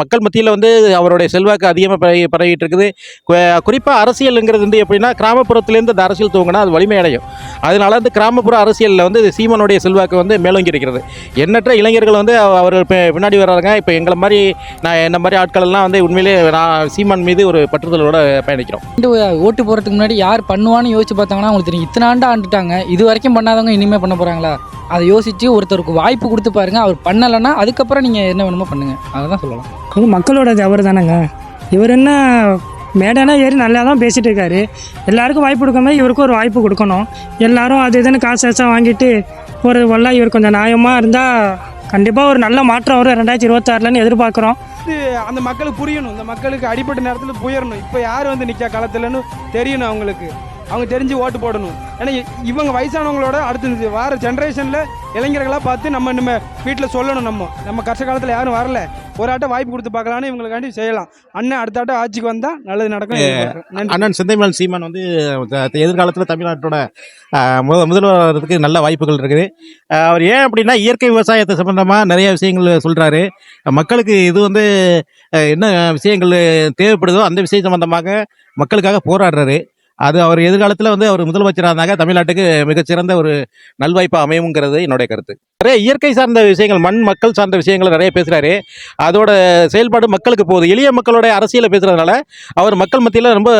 மக்கள் மத்தியில் வந்து அவருடைய செல்வாக்கு அதிகமாக பரவி பரவிட்டு இருக்குது குறிப்பாக அரசியலுங்கிறது வந்து எப்படின்னா கிராமப்புறத்துலேருந்து அந்த அரசியல் தூங்கினா அது வலிமை அடையும். அதனால வந்து கிராமப்புற அரசியலில் வந்து சீமானுடைய செல்வாக்கு வந்து மேலோங்கி இருக்கிறது எண்ணற்ற இளைஞர்கள் வந்து அவர் அவர்கள் பின்னாடி வர்றாங்க இப்போ எங்களை மாதிரி நான் என்ன மாதிரி ஆட்கள் எல்லாம் வந்து உண்மையிலே நான் சீமான் மீது ஒரு பற்றுதலோட பயணிக்கிறோம். இந்த ஓட்டு போகிறதுக்கு முன்னாடி யார் பண்ணுவான்னு யோசிச்சு பார்த்தாங்கன்னா அவங்களுக்கு தெரியும். இத்தனை ஆண்டு ஆண்டுட்டாங்க. இது வரைக்கும் பண்ணாதவங்க இனிமேல் பண்ண போகிறாங்களா அதை யோசித்து ஒருத்தருக்கு வாய்ப்பு கொடுத்து பாருங்க. அவர் பண்ணலைன்னா அதுக்கப்புறம் நீங்கள் என்ன வேணுமோ பண்ணுங்கள் அதை தான் சொல்லலாம் அது மக்களோட தவறு தானேங்க. இவர் என்ன மேடானா ஏறி நல்லா தான் பேசிகிட்டு இருக்காரு. எல்லாருக்கும் வாய்ப்பு கொடுக்காம இவருக்கும் ஒரு வாய்ப்பு கொடுக்கணும். எல்லாரும் அது இதுன்னு காசு காசாக வாங்கிட்டு ஒரு வல்லா இவர் கொஞ்சம் நியாயமாக இருந்தால் கண்டிப்பாக ஒரு நல்ல மாற்றம் வரும் ரெண்டாயிரத்தி இருபத்தாறுலன்னு எதிர்பார்க்குறோம். இது அந்த மக்களுக்கு புரியணும். இந்த மக்களுக்கு அடிப்பட்ட நேரத்தில் புயரணும் இப்போ யார் வந்து நிற்க காலத்தில்னு தெரியணும் அவங்களுக்கு. அவங்க தெரிஞ்சு ஓட்டு போடணும். ஏன்னா இ- இவங்க வயசானவங்களோட அடுத்து வார ஜென்ரேஷனில் இளைஞர்களாக பார்த்து நம்ம நம்ம வீட்டில் சொல்லணும் நம்ம. நம்ம கஷ்ட காலத்தில் யாரும் வரல. ஒரு ஆட்டம் வாய்ப்பு கொடுத்து பார்க்கலான்னு இவங்களுக்காண்டி செய்யலாம். அண்ணன் அடுத்த ஆட்டம் ஆட்சிக்கு வந்தால் நல்லது நடக்கும் அண்ணன் செந்தமிழன் சீமான் வந்து எதிர்காலத்தில் தமிழ்நாட்டோட முத முதல்வருக்கு நல்ல வாய்ப்புகள் இருக்குது. அவர் ஏன் அப்படின்னா இயற்கை விவசாயத்தை சம்பந்தமாக நிறைய விஷயங்கள் சொல்கிறாரு மக்களுக்கு இது வந்து என்ன விஷயங்கள் தேவைப்படுதோ அந்த விஷயம் சம்பந்தமாக மக்களுக்காக போராடுறாரு. அது அவர் எதிர்காலத்தில் வந்து அவர் முதலமைச்சராக இருந்தாங்க தமிழ்நாட்டுக்கு மிகச்சிறந்த ஒரு நல்வாய்ப்பாக அமையுங்கிறது என்னுடைய கருத்து. நிறைய இயற்கை சார்ந்த விஷயங்கள் மண் மக்கள் சார்ந்த விஷயங்களை நிறைய பேசுகிறாரு அதோட செயல்பாடு மக்களுக்கு போகுது. எளிய மக்களோட அரசியலை பேசுகிறதுனால அவர் மக்கள் மத்தியில் ரொம்ப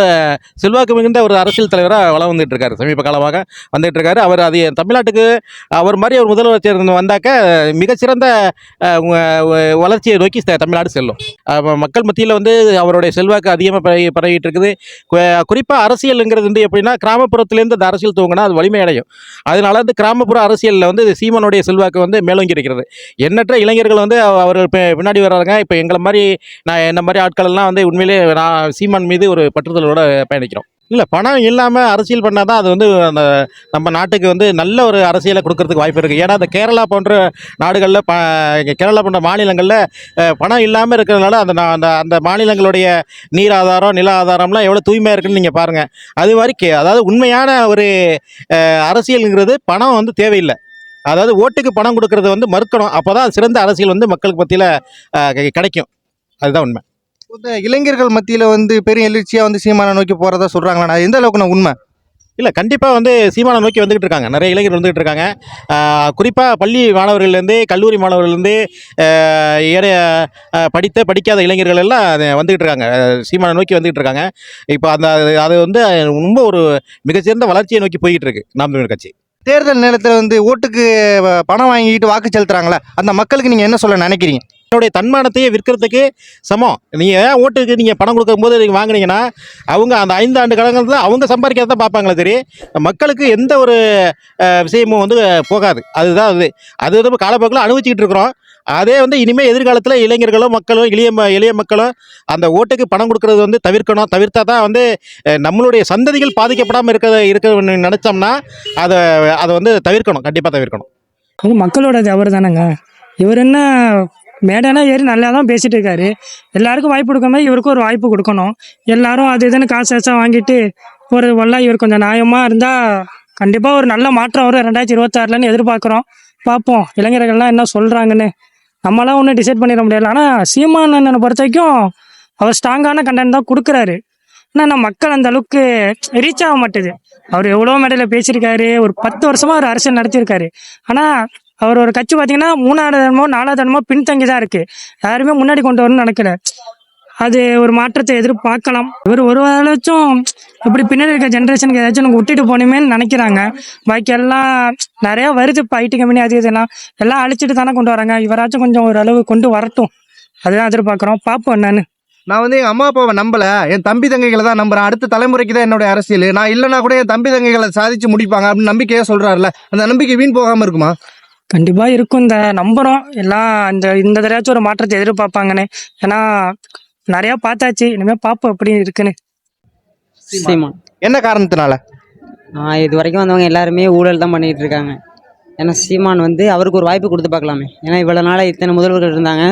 செல்வாக்கு மிகுந்த ஒரு அரசியல் தலைவராக வளம் வந்துட்டு இருக்காரு சமீப காலமாக வந்துட்டு இருக்காரு அவர் அது தமிழ்நாட்டுக்கு அவர் மாதிரி ஒரு முதலமைச்சர் இருந்து வந்தாக்க மிகச்சிறந்த வளர்ச்சியை நோக்கி தமிழ்நாடு செல்லும். மக்கள் மத்தியில் வந்து அவருடைய செல்வாக்கு அதிகமாக பரவி பரவிட்டு இருக்குது குறிப்பாக அரசியலுங்கிறது வந்து எப்படின்னா கிராமப்புறத்துலேருந்து அந்த அரசியல் தூங்கினா அது வலிமை அடையும் அதனால வந்து கிராமப்புற அரசியலில் வந்து சீமானுடைய செல்வாக்கு வந்து மேலோங்கி இருக்கிறது. எண்ணற்ற இளைஞர்கள் வந்து அவர்கள் பின்னாடி வர்றாங்க. இப்போ எங்களை மாதிரி நான் என்ன மாதிரி ஆட்கள் எல்லாம் வந்து உண்மையிலே நான் சீமான் மீது ஒரு பற்றுதலோட பயணிக்கிறோம். இல்லை பணம் இல்லாமல் அரசியல் பண்ணால் தான் அது வந்து அந்த நம்ம நாட்டுக்கு வந்து நல்ல ஒரு அரசியலை கொடுக்கறதுக்கு வாய்ப்பு இருக்குது ஏன்னா அந்த கேரளா போன்ற நாடுகளில் ப கேரளா போன்ற மாநிலங்களில் பணம் இல்லாமல் இருக்கிறதுனால அந்த அந்த அந்த மாநிலங்களுடைய நீர் ஆதாரம் நில ஆதாரம்லாம் எவ்வளோ தூய்மையாக இருக்குன்னு நீங்கள் பாருங்கள் அது மாதிரி கே அதாவது உண்மையான ஒரு அரசியலுங்கிறது பணம் வந்து தேவையில்லை. அதாவது ஓட்டுக்கு பணம் கொடுக்கறது வந்து மறுக்கணும். அப்போ தான் சிறந்த அரசியல் வந்து மக்களுக்கு பற்றியில் கிடைக்கும். அதுதான் உண்மை. இந்த இளைஞர்கள் மத்தியில் வந்து பெரிய எழுச்சியாக வந்து சீமானை நோக்கி போகிறதா சொல்கிறாங்களா எந்த அளவுக்கு நான் உண்மை? இல்லை கண்டிப்பாக வந்து சீமானை நோக்கி வந்துகிட்டு இருக்காங்க. நிறைய இளைஞர்கள் வந்துகிட்டு இருக்காங்க. குறிப்பாக பள்ளி மாணவர்கள்லேருந்து கல்லூரி மாணவர்கள்லேருந்து ஏறைய படித்த படிக்காத இளைஞர்கள் எல்லாம் வந்துகிட்டு இருக்காங்க. சீமானை நோக்கி வந்துகிட்டு இருக்காங்க. இப்போ அந்த அது வந்து ரொம்ப ஒரு மிகச்சிறந்த வளர்ச்சியை நோக்கி போய்கிட்டு இருக்கு நாம் தமிழர் கட்சி. தேர்தல் நேரத்தில் வந்து ஓட்டுக்கு பணம் வாங்கிட்டு வாக்கு செலுத்துறாங்களே அந்த மக்களுக்கு நீங்கள் என்ன சொல்ல நினைக்கிறீங்க? என்னுடைய தன்மானத்தையே விற்கிறதுக்கு சமம். நீங்கள் ஏன் ஓட்டுக்கு நீங்கள் பணம் கொடுக்கும்போது நீங்கள் வாங்கினீங்கன்னா அவங்க அந்த ஐந்து ஆண்டு காலங்களில் அவங்க சம்பாதிக்கிறத தான் பார்ப்பாங்களே சரி மக்களுக்கு எந்த ஒரு விஷயமும் வந்து போகாது. அதுதான் அது. அது வந்து காலப்போக்கில் அனுபவிச்சுக்கிட்டு இருக்கிறோம். அதே வந்து இனிமேல் எதிர்காலத்தில் இளைஞர்களும் மக்களும் இளைய ம- மக்களும் அந்த ஓட்டுக்கு பணம் கொடுக்கறது வந்து தவிர்க்கணும். தவிர்த்தா தான் வந்து நம்மளுடைய சந்ததிகள் பாதிக்கப்படாமல் இருக்கிற இருக்க நினச்சோம்னா அதை அதை வந்து தவிர்க்கணும். கண்டிப்பாக தவிர்க்கணும். மக்களோட தவறு தானேங்க இவர் என்ன மேடானா ஏறி நல்லா தான் பேசிகிட்டு இருக்காரு எல்லாருக்கும் வாய்ப்பு கொடுக்காம இவருக்கும் ஒரு வாய்ப்பு கொடுக்கணும். எல்லாரும் அது இதுன்னு காசு காசாக வாங்கிட்டு ஒரு வல்லா இவர் கொஞ்சம் நியாயமாக இருந்தால் கண்டிப்பாக ஒரு நல்ல மாற்றம் வரும். ரெண்டாயிரத்தி இருபத்தாறுலன்னு எதிர்பார்க்குறோம். பார்ப்போம். இளைஞர்கள்லாம் என்ன சொல்கிறாங்கன்னு நம்மளாம் ஒன்றும் டிசைட் பண்ணிட முடியல. ஆனால் சீமான் அண்ணனை பொறுத்த வரைக்கும் அவர் ஸ்ட்ராங்கான கண்டென்ட் தான் கொடுக்குறாரு. ஆனால் நம்ம மக்கள் அந்த அளவுக்கு ரீச் ஆக மாட்டேது. அவர் எவ்வளோ மேடையில் பேசியிருக்காரு. ஒரு பத்து வருஷமாக அவர் அரசியல் நடத்தியிருக்காரு. ஆனால் அவர் ஒரு கட்சி பார்த்தீங்கன்னா மூணாவது இடமோ நாலாவது இடமோ பின்தங்கி தான் இருக்குது யாருமே முன்னாடி கொண்டு வரணும்னு நினைக்கல. அது ஒரு மாற்றத்தை எதிர்பார்க்கலாம். இவர் ஒரு வேளாச்சும் இப்படி பின்னாடி இருக்க ஜென்ரேஷனுக்கு ஏதாச்சும் எனக்கு விட்டுட்டு போகணுமேன்னு நினைக்கிறாங்க. பாக்கி எல்லாம் நிறையா வருது இப்போ ஐடி கம்பெனி அது இதெல்லாம் எல்லாம். அழிச்சிட்டு தானே கொண்டு வராங்க. இவராச்சும் கொஞ்சம் ஒரு அளவு கொண்டு வரட்டும். அதுதான் எதிர்பார்க்குறோம். பார்ப்போம் என்னன்னு. நான் வந்து எங்கள் அம்மா அப்பாவை நம்பலை. என் தம்பி தங்கைகளை தான் நம்புறேன். அடுத்த தலைமுறைக்கு தான் என்னோட அரசியல். நான் இல்லைனா கூட என் தம்பி தங்கைகளை சாதிச்சு முடிப்பாங்க அப்படின்னு நம்பிக்கையாக சொல்கிறாருல அந்த நம்பிக்கை வீண் போகாமல் இருக்குமா? கண்டிப்பாக இருக்கும் இந்த நம்புகிறோம் எல்லாம் இந்த இந்த தடவையாச்சும் ஒரு மாற்றத்தை எதிர்பார்ப்பாங்கன்னு. ஏன்னா நிறையா பார்த்தாச்சு. இனிமேல் பார்ப்போம் எப்படி இருக்குன்னு. சீமான் என்ன காரணத்தினால? ஆ இது வரைக்கும் வந்தவங்க எல்லாருமே ஊழல் தான் பண்ணிட்டு இருக்காங்க. ஏன்னா சீமான் வந்து அவருக்கு ஒரு வாய்ப்பு கொடுத்து பார்க்கலாமே. ஏன்னா இவ்வளோ நாளாக இத்தனை முதல்வர்கள் இருந்தாங்க.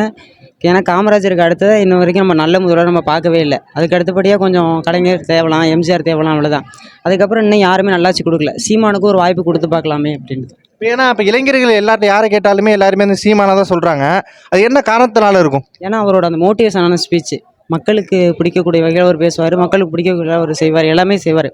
ஏன்னா காமராஜருக்கு அடுத்தது இன்ன வரைக்கும் நம்ம நல்ல முதல்வர் நம்ம பார்க்கவே இல்லை. அதுக்கு அடுத்தபடியாக கொஞ்சம் கலைஞர் தேவலாம் எம்ஜிஆர் தேவலாம் அவ்வளோதான் அதுக்கப்புறம் இன்னும் யாருமே நல்லாச்சு கொடுக்கல. சீமானுக்கு ஒரு வாய்ப்பு கொடுத்து பார்க்கலாமே அப்படின்ட்டு. ஏன்னா இப்போ இளைஞர்கள் எல்லார்ட்ட யாரை கேட்டாலுமே எல்லாருமே இந்த சீமானா தான் சொல்றாங்க. அது என்ன காரணத்தினால இருக்கும்? ஏன்னா அவரோட அந்த மோட்டிவேஷனான ஸ்பீச் மக்களுக்கு பிடிக்கக்கூடிய வகையில் அவர் பேசுவார் மக்களுக்கு பிடிக்கக்கூடிய அவர் செய்வார் எல்லாமே செய்வார்.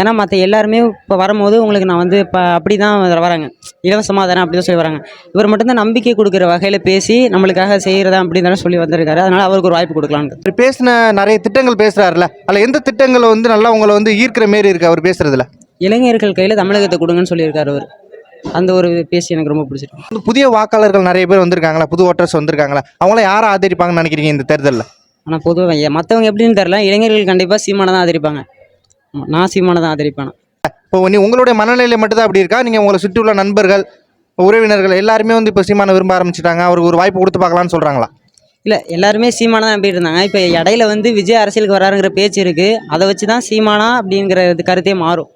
ஏன்னா மற்ற எல்லாருமே இப்போ வரும்போது உங்களுக்கு நான் வந்து இப்போ அப்படி தான் வராங்க. இலவசமாக தானே அப்படி தான் சொல்லி வராங்க. இவர் மட்டும்தான் நம்பிக்கை கொடுக்குற வகையில் பேசி நம்மளுக்காக செய்கிறதா அப்படின்னு தானே சொல்லி வந்திருக்காரு. அதனால் அவருக்கு ஒரு வாய்ப்பு கொடுக்கலான்னு பேசின நிறைய திட்டங்கள் பேசுறாருல அதில் எந்த திட்டங்கள் வந்து நல்லா உங்களை வந்து ஈர்க்கிற மாரி இருக்கு அவர் பேசுறதுல? இளைஞர்கள் கையில் தமிழகத்தை கொடுங்கன்னு சொல்லியிருக்காரு அவர். அந்த ஒரு பேசி எனக்கு ரொம்ப பிடிச்சிருக்கு. புதிய வாக்காளர்கள் நிறைய பேர் வந்திருக்காங்களா? புது ஓட்டர்ஸ் வந்திருக்காங்களா? அவங்கள யாரை ஆதரிப்பாங்கன்னு நினைக்கிறீங்க இந்த தேர்தலில்? ஆனால் பொதுவாக மற்றவங்க எப்படின்னு தெரில இளைஞர்கள் கண்டிப்பாக சீமானை தான் ஆதரிப்பாங்க. நான் சீமானை தான் ஆதரிப்பேன். இப்போ நீ உங்களுடைய மனநிலை மட்டும் தான் அப்படி இருக்கா? நீங்கள் உங்களை சுற்றி உள்ள நண்பர்கள் உறவினர்கள் எல்லாருமே வந்து இப்போ சீமானை விரும்ப ஆரம்பிச்சிட்டாங்க. அவருக்கு ஒரு வாய்ப்பு கொடுத்து பார்க்கலாம்னு சொல்கிறாங்களா இல்லை எல்லாருமே சீமானா தான் நம்பிட்டு இருந்தாங்க. இப்போ இடையில வந்து விஜய் அரசியலுக்கு வராருங்கிற பேச்சு இருக்குது அதை வச்சு தான் சீமானா அப்படிங்கிற கருத்தே மாறும்.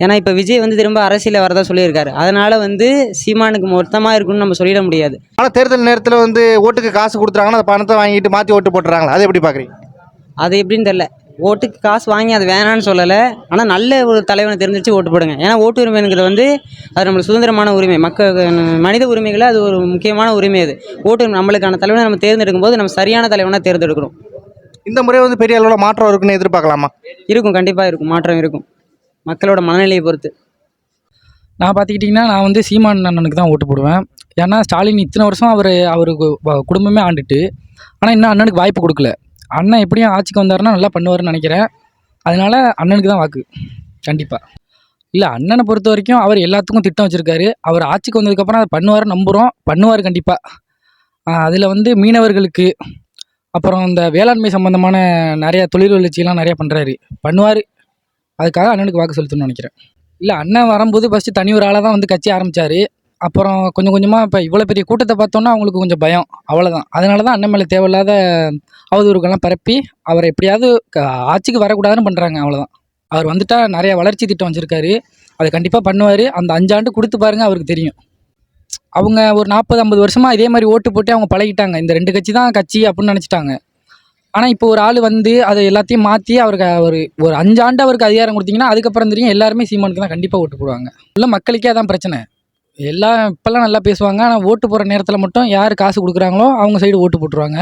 ஏன்னா இப்போ விஜய் வந்து திரும்ப அரசியலில் வரதா சொல்லியிருக்காரு. அதனால வந்து சீமானுக்கு மொத்தமாக இருக்குன்னு நம்ம சொல்லிட முடியாது. ஆனால் தேர்தல் நேரத்தில் வந்து ஓட்டுக்கு காசு கொடுத்துறாங்கன்னா அந்த பணத்தை வாங்கிட்டு மாற்றி ஓட்டு போட்டுறாங்களா? அது எப்படி பார்க்குறீங்க அது எப்படின்னு தெரில ஓட்டுக்கு காசு வாங்கி அது வேணான்னு சொல்லலை. ஆனால் நல்ல ஒரு தலைவனை தெரிஞ்சிச்சு ஓட்டு போடுங்க. ஏன்னா ஓட்டு உரிமைங்கிறது வந்து அது நம்மளுக்கு சுதந்திரமான உரிமை. மக்கள் மனித உரிமைகளை அது ஒரு முக்கியமான உரிமை அது. ஓட்டு நம்மளுக்கான தலைவனை நம்ம தேர்ந்தெடுக்கும் போது நம்ம சரியான தலைவனாக தேர்ந்தெடுக்கணும். இந்த முறை வந்து பெரிய அளவில் மாற்றம் இருக்குன்னு எதிர்பார்க்கலாமா? இருக்கும். கண்டிப்பாக இருக்கும். மாற்றம் இருக்கும். மக்களோட மனநிலையை பொறுத்து. நான் பார்த்துக்கிட்டிங்கன்னா நான் வந்து சீமான் அண்ணனுக்கு தான் ஓட்டு போடுவேன். ஏன்னா ஸ்டாலின் இத்தனை வருஷம் அவர் அவருக்கு குடும்பமே ஆண்டுட்டு ஆனால் இன்னும் அண்ணனுக்கு வாய்ப்பு கொடுக்கல. அண்ணன் எப்படியும் ஆட்சிக்கு வந்தாருன்னா நல்லா பண்ணுவாருன்னு நினைக்கிறேன். அதனால அண்ணனுக்கு தான் வாக்கு. கண்டிப்பாக இல்லை அண்ணனை பொறுத்த வரைக்கும் அவர் எல்லாத்துக்கும் திட்டம் வச்சுருக்காரு. அவர் ஆட்சிக்கு வந்ததுக்கப்புறம் அதை பண்ணுவார் நம்புகிறோம் பண்ணுவார் கண்டிப்பாக அதில் வந்து மீனவர்களுக்கு அப்புறம் இந்த வேளாண்மை சம்மந்தமான நிறையா தொழில் வளர்ச்சியெல்லாம் நிறையா பண்ணுறாரு பண்ணுவார். அதுக்காக அண்ணனுக்கு வாக்கு செலுத்தணும்னு நினைக்கிறேன். இல்லை அண்ணன் வரும்போது ஃபஸ்ட்டு தனி ஒரு ஆளாக தான் வந்து கட்சி ஆரம்பித்தார் அப்புறம் கொஞ்சம் கொஞ்சமாக இப்போ இவ்வளோ பெரிய கூட்டத்தை பார்த்தோன்னா அவங்களுக்கு கொஞ்சம் பயம். அவ்வளோதான் அதனால தான் அண்ணன் மேலே தேவையில்லாத அவதூறுகள்லாம் பரப்பி அவரை எப்படியாவது ஆட்சிக்கு வரக்கூடாதுன்னு பண்ணுறாங்க அவ்வளோதான் அவர் வந்துட்டா நிறைய வளர்ச்சி திட்டம் வச்சுருக்காரு. அதை கண்டிப்பாக பண்ணுவார். அந்த அஞ்சாண்டு கொடுத்து பாருங்கள் அவருக்கு தெரியும். அவங்க ஒரு நாற்பது ஐம்பது வருஷமாக இதே மாதிரி ஓட்டு போட்டு அவங்க பழகிட்டாங்க. இந்த ரெண்டு கட்சி தான் கட்சி அப்படின்னு நினச்சிட்டாங்க. ஆனால் இப்போ ஒரு ஆள் வந்து அதை எல்லாத்தையும் மாற்றி அவருக்கு ஒரு ஒரு அஞ்சாண்டு அவருக்கு அதிகாரம் கொடுத்தீங்கன்னா அதுக்கப்புறம் தெரியும் எல்லாருமே சீமானுக்கு தான் கண்டிப்பாக ஓட்டு போடுவாங்க. உள்ள மக்களுக்கே அதான் பிரச்சனை. எல்லாம் இப்போல்லாம் நல்லா பேசுவாங்க. ஆனால் ஓட்டு போடுற நேரத்தில் மட்டும் யார் காசு கொடுக்குறாங்களோ அவங்க சைடு ஓட்டு போட்டுருவாங்க.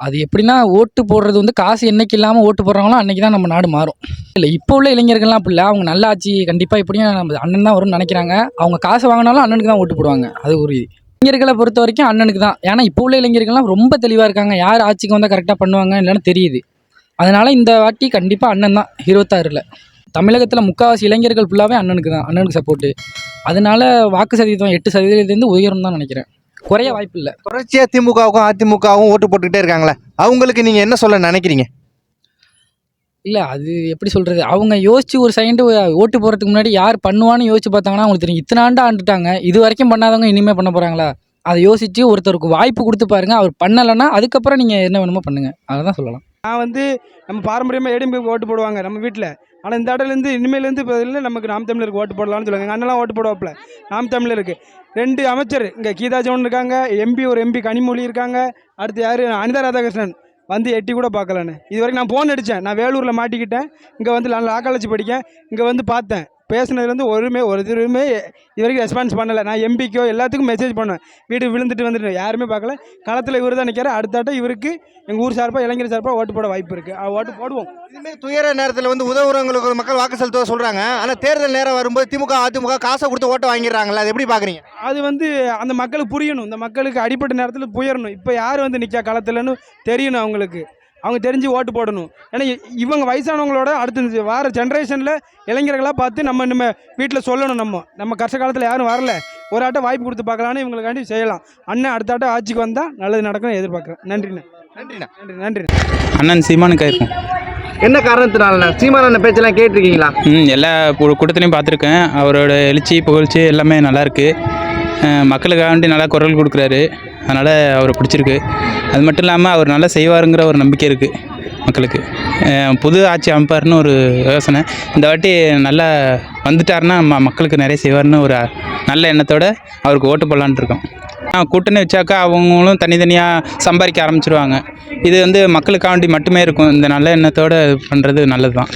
அது எப்படின்னா ஓட்டு போடுறது வந்து காசு என்னைக்கு இல்லாமல் ஓட்டு போடுறாங்களோ அன்றைக்கி தான் நம்ம நாடு மாறும். இல்லை இப்போ உள்ள இளைஞர்கள்லாம் அப்படி இல்லை. அவங்க நல்ல ஆட்சி கண்டிப்பாக எப்படியும் நம்ம அண்ணன் தான் வரும்னு நினைக்கிறாங்க. அவங்க காசு வாங்கினாலும் அண்ணனுக்கு தான் ஓட்டு போடுவாங்க. அது ஒரு இளைஞர்களை பொறுத்த வரைக்கும் அண்ணனுக்கு தான். ஏன்னா இப்போ உள்ள இளைஞர்கள்லாம் ரொம்ப தெளிவாக இருக்காங்க. யார் ஆட்சிக்கு வந்தால் கரெக்டாக பண்ணுவாங்க இல்லைன்னு தெரியுது. அதனால் இந்த வாட்டி கண்டிப்பாக அண்ணன் தான் இருபத்தாறில். தமிழகத்தில் முக்கால்வாசி இளைஞர்கள் ஃபுல்லாகவே அண்ணனுக்கு தான் அண்ணனுக்கு சப்போர்ட்டு அதனால் வாக்கு சதவீதம் எட்டு சதவீதத்துலேருந்து உயரும் தான் நினைக்கிறேன். குறைய வாய்ப்பு இல்லை. தொடர்ச்சியாக திமுகவுக்கும் அதிமுகவும் ஓட்டு போட்டுக்கிட்டே இருக்காங்களே. அவங்களுக்கு நீங்கள் என்ன சொல்ல நினைக்கிறீங்க? இல்லை அது எப்படி சொல்கிறது அவங்க யோசித்து ஒரு செகண்டு ஓட்டு போகிறதுக்கு முன்னாடி யார் பண்ணுவான்னு யோசிச்சு பார்த்தாங்கன்னா அவங்களுக்கு தெரியும். இத்தனை ஆண்டு ஆண்டுட்டாங்க. இது வரைக்கும் பண்ணாதவங்க இனிமேல் பண்ண போகிறாங்களா அதை யோசித்து ஒருத்தருக்கு வாய்ப்பு கொடுத்து பாருங்க. அவர் பண்ணலைன்னா அதுக்கப்புறம் நீங்கள் என்ன வேணுமோ பண்ணுங்கள் அதை தான் சொல்லலாம். நான் வந்து நம்ம பாரம்பரியமாக ஏடிஎம்பி ஓட்டு போடுவாங்க நம்ம வீட்டில் ஆனால் இந்த இடத்துலேருந்து இனிமேலேருந்து பதில் நமக்கு நாம் தமிழருக்கு ஓட்டு போடலாம்னு சொல்லுவாங்க. எங்கள் அண்ணெல்லாம் ஓட்டு போடுவாப்பில். நாம் தமிழருக்கு. ரெண்டு அமைச்சர் இங்கே கீதா ஜோன் இருக்காங்க எம்பி ஒரு எம்பி கனிமொழி இருக்காங்க. அடுத்து யார்? அனிதா ராதாகிருஷ்ணன். வந்து எட்டி கூட பார்க்கலண்ணே இது வரைக்கும் நான் ஃபோன் அடித்தேன் நான் வேலூரில் மாட்டிக்கிட்டேன். இங்கே வந்து நான் லா காலேஜ் படிக்கேன். இங்கே வந்து பார்த்தேன். பேசுனதுலேருந்து ஒருமே ஒரு இதுவுமே இது வரைக்கும் ரெஸ்பான்ஸ் பண்ணலை. நான் எம்பிக்கோ எல்லாத்துக்கும் மெசேஜ் பண்ணேன் வீடு விழுந்துட்டு வந்துட்டு யாருமே பார்க்கல. களத்தில் இவர் தான் நிற்கிறார் அடுத்தாட்ட இவருக்கு எங்கள் ஊர் சார்பாக இளைஞர் சார்பாக ஓட்டு போட வாய்ப்பு இருக்குது ஓட்டு போடுவோம். இதுமே துயர நேரத்தில் வந்து உதவுறவங்களுக்கு மக்கள் வாக்கு செலுத்த சொல்கிறாங்க ஆனால் தேர்தல் நேரம் வரும்போது திமுக அதிமுக காசை கொடுத்து ஓட்டை வாங்கிடுறாங்களா அது எப்படி பார்க்குறீங்க அது வந்து அந்த மக்களுக்கு புரியணும். இந்த மக்களுக்கு அடிப்பட்ட நேரத்தில் புயரணும் இப்போ யார் வந்து நிற்கா களத்துலன்னு தெரியணும் அவங்களுக்கு. அவங்க தெரிஞ்சு ஓட்டு போடணும். ஏன்னா இ- இவங்க வயசானவங்களோட அடுத்த வார ஜென்ரேஷனில் இளைஞர்களாக பார்த்து நம்ம நம்ம வீட்டில் சொல்லணும் நம்ம. நம்ம கஷ்ட காலத்தில் யாரும் வரல. ஒரு ஆட்டம் வாய்ப்பு கொடுத்து பார்க்கலான்னு இவங்களுக்காண்டி செய்யலாம். அண்ணன் அடுத்த ஆட்டம் ஆட்சிக்கு வந்தால் நல்லது நடக்கும்னு எதிர்பார்க்குறேன். நன்றிண்ணே. நன்றிண்ணா. நன்றி நன்றி. அண்ணன் சீமானுக்கு இருக்கும் என்ன காரணத்தினால சீமானண்ண பேச்செல்லாம் கேட்டிருக்கீங்களா? ம் எல்லா கூ- கூட்டத்திலையும் பார்த்துருக்கேன். அவரோட எழுச்சி புகழ்ச்சி எல்லாமே நல்லாயிருக்கு மக்களுக்காக வேண்டி நல்லா குரல் கொடுக்குறாரு. அதனால் அவரை பிடிச்சிருக்கு. அது மட்டும் இல்லாமல் அவர் நல்லா செய்வாருங்கிற ஒரு நம்பிக்கை இருக்குது மக்களுக்கு. புது ஆட்சி அமைப்பார்னு ஒரு யோசனை. இந்த வாட்டி நல்லா வந்துட்டாருன்னா ம மக்களுக்கு நிறைய செய்வார்னு ஒரு நல்ல எண்ணத்தோடு அவருக்கு ஓட்டு போடலான்ட்ருக்கோம் கூட்டணி வச்சாக்கா அவங்களும் தனித்தனியாக சம்பாதிக்க ஆரம்பிச்சிருவாங்க. இது வந்து மக்களுக்காண்டி மட்டுமே இருக்கும். இந்த நல்ல எண்ணத்தோடு பண்ணுறது நல்லது தான்